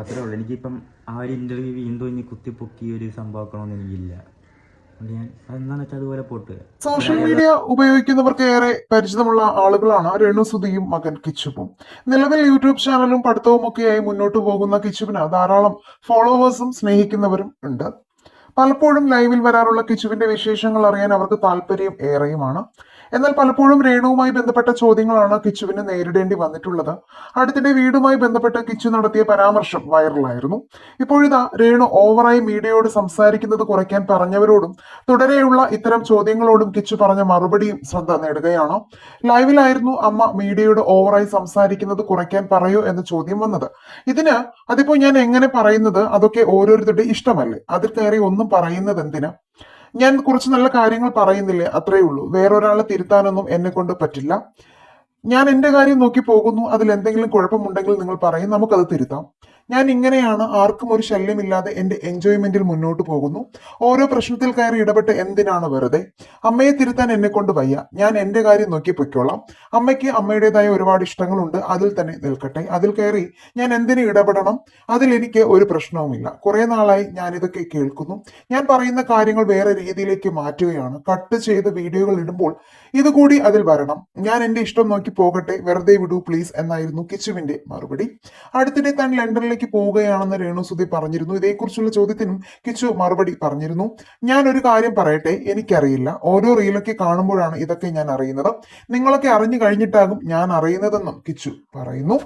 അത്രേ ഉള്ളൂ. എനിക്കിപ്പം ആ ഒരു ഇന്റർവ്യൂ വീണ്ടും ഇനി കുത്തിപ്പൊക്കി ഒരു സംഭവമാക്കണമെന്ന് എനിക്കില്ല. സോഷ്യൽ മീഡിയ ഉപയോഗിക്കുന്നവർക്ക് ഏറെ പരിചിതമുള്ള ആളുകളാണ് രേണുസുതിയും മകൻ കിച്ചുപ്പും. നിലവിൽ യൂട്യൂബ് ചാനലും പഠിത്തവും ഒക്കെയായി മുന്നോട്ട് പോകുന്ന കിച്ചുവിന് ധാരാളം ഫോളോവേഴ്സും സ്നേഹിക്കുന്നവരും ഉണ്ട്. പലപ്പോഴും ലൈവിൽ വരാറുള്ള കിച്ചുവിന്റെ വിശേഷങ്ങൾ അറിയാൻ അവർക്ക് താല്പര്യം ഏറെയുമാണ്. എന്നാൽ പലപ്പോഴും രേണുവുമായി ബന്ധപ്പെട്ട ചോദ്യങ്ങളാണ് കിച്ചുവിന് നേരിടേണ്ടി വന്നിട്ടുള്ളത്. അടുത്തിടെ വീടുമായി ബന്ധപ്പെട്ട് കിച്ചു നടത്തിയ പരാമർശം വൈറലായിരുന്നു. ഇപ്പോഴിതാ രേണു ഓവറായി മീഡിയയോട് സംസാരിക്കുന്നത് കുറയ്ക്കാൻ പറഞ്ഞവരോടും തുടരെയുള്ള ഇത്തരം ചോദ്യങ്ങളോടും കിച്ചു പറഞ്ഞ മറുപടിയും ശ്രദ്ധ നേടുകയാണ്. ലൈവിലായിരുന്നു അമ്മ മീഡിയയോട് ഓവറായി സംസാരിക്കുന്നത് കുറയ്ക്കാൻ പറയൂ എന്ന ചോദ്യം വന്നത്. ഇതിന് അതിപ്പോ ഞാൻ എങ്ങനെ പറയുന്നത്? അതൊക്കെ ഓരോരുത്തരുടെ ഇഷ്ടമല്ലേ? അതിൽ കയറി ഒന്നും പറയുന്നത് എന്തിനാ ഞാൻ കുറച്ച് നല്ല കാര്യങ്ങൾ പറയുന്നില്ലേ? അത്രയേ ഉള്ളൂ. വേറൊരാളെ തിരുത്താനൊന്നും എന്നെ കൊണ്ട് പറ്റില്ല. ഞാൻ എന്റെ കാര്യം നോക്കി പോകുന്നു. അതിൽ എന്തെങ്കിലും കുഴപ്പമുണ്ടെങ്കിൽ നിങ്ങൾ പറയും. നമുക്കത് തിരുത്താം. ഞാൻ ഇങ്ങനെയാണ് ആർക്കും ഒരു ശല്യമില്ലാതെ എന്റെ എൻജോയ്മെന്റിൽ മുന്നോട്ട് പോകുന്നു. ഓരോ പ്രശ്നത്തിൽ കയറി ഇടപെട്ട് എന്തിനാണ് വെറുതെ? അമ്മയെ തിരുത്താൻ എന്നെ കൊണ്ട് വയ്യ. ഞാൻ എന്റെ കാര്യം നോക്കി പൊയ്ക്കോളാം. അമ്മയ്ക്ക് അമ്മയുടേതായ ഒരുപാട് ഇഷ്ടങ്ങളുണ്ട്. അതിൽ തന്നെ നിൽക്കട്ടെ. അതിൽ കയറി ഞാൻ എന്തിനു ഇടപെടണം? അതിൽ എനിക്ക് ഒരു പ്രശ്നവുമില്ല. കുറേ നാളായി ഞാൻ ഇതൊക്കെ കേൾക്കുന്നു. ഞാൻ പറയുന്ന കാര്യങ്ങൾ വേറെ രീതിയിലേക്ക് മാറ്റുകയാണ്. കട്ട് ചെയ്ത് വീഡിയോകൾ ഇടുമ്പോൾ ഇതുകൂടി അതിൽ വരണം. ഞാൻ എന്റെ ഇഷ്ടം നോക്കി പോകട്ടെ. വെറുതെ വിടൂ പ്ലീസ് എന്നായിരുന്നു കിച്ചുവിന്റെ മറുപടി. അടുത്തിടെ താൻ ലണ്ടനിലേക്ക് പോവുകയാണെന്ന് രേണുസുതി പറഞ്ഞിരുന്നു. ഇതേക്കുറിച്ചുള്ള ചോദ്യത്തിനും കിച്ചു മറുപടി പറഞ്ഞിരുന്നു. ഞാൻ ഒരു കാര്യം പറയട്ടെ? എനിക്കറിയില്ല. ഓരോ റീലൊക്കെ കാണുമ്പോഴാണ് ഇതൊക്കെ ഞാൻ അറിയുന്നത്. നിങ്ങളൊക്കെ അറിഞ്ഞു കഴിഞ്ഞിട്ടാകും ഞാൻ അറിയുന്നതെന്നും കിച്ചു പറയുന്നു.